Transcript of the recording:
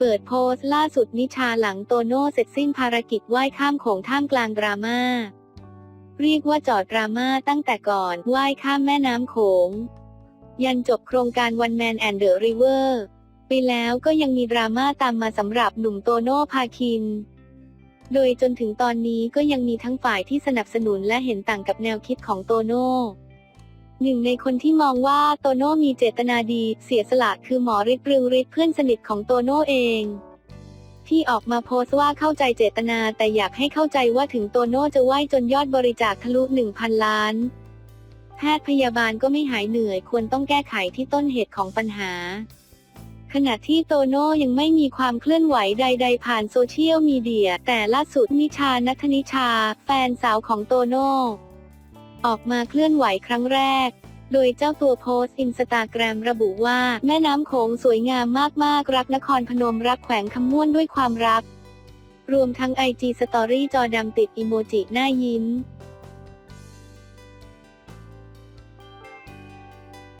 เปิดโพสต์ล่าสุดนิชาหลังโตโน่เสร็จสิ้นภารกิจว่ายข้ามโขงท่ามกลางดราม่า เรียกว่าจอดดราม่าตั้งแต่ก่อนว่ายข้ามแม่น้ำโขง ยันจบโครงการ One Man and the River ไปแล้วก็ยังมีดราม่าตามมาสำหรับหนุ่มโตโน่พาคิน โดยจนถึงตอนนี้ก็ยังมีทั้งฝ่ายที่สนับสนุนและเห็นต่างกับแนวคิดของโตโน่ หนึ่งในคนที่มองว่าโตโน่มีเจตนาดี เสียสละคือหมอฤทธิ์เรืองฤทธิ์เพื่อนสนิทของโตโน่เอง ที่ออกมาโพสต์ว่าเข้าใจเจตนาแต่อยากให้เข้าใจว่าถึงโตโน่จะไหวจนยอดบริจาคทะลุ 1,000 ล้าน แพทย์พยาบาลก็ไม่หายเหนื่อยควรต้องแก้ไขที่ต้นเหตุของปัญหา ขณะที่โตโน่ยังไม่มีความเคลื่อนไหวใด ๆ ผ่านโซเชียลมีเดียแต่ล่าสุดนิชานัทนิชา แฟนสาวของโตโน่ ออกมาเคลื่อนไหวครั้งแรก โดยเจ้าตัวโพสต์อินสตาแกรมระบุว่า แม่น้ำโขงสวยงามมากๆ รักนครพนมรักแขวงคำม่วนด้วยความรัก รวมทั้งไอจีสตอรี่จอดำติดอิโมจิหน้ายิ้ม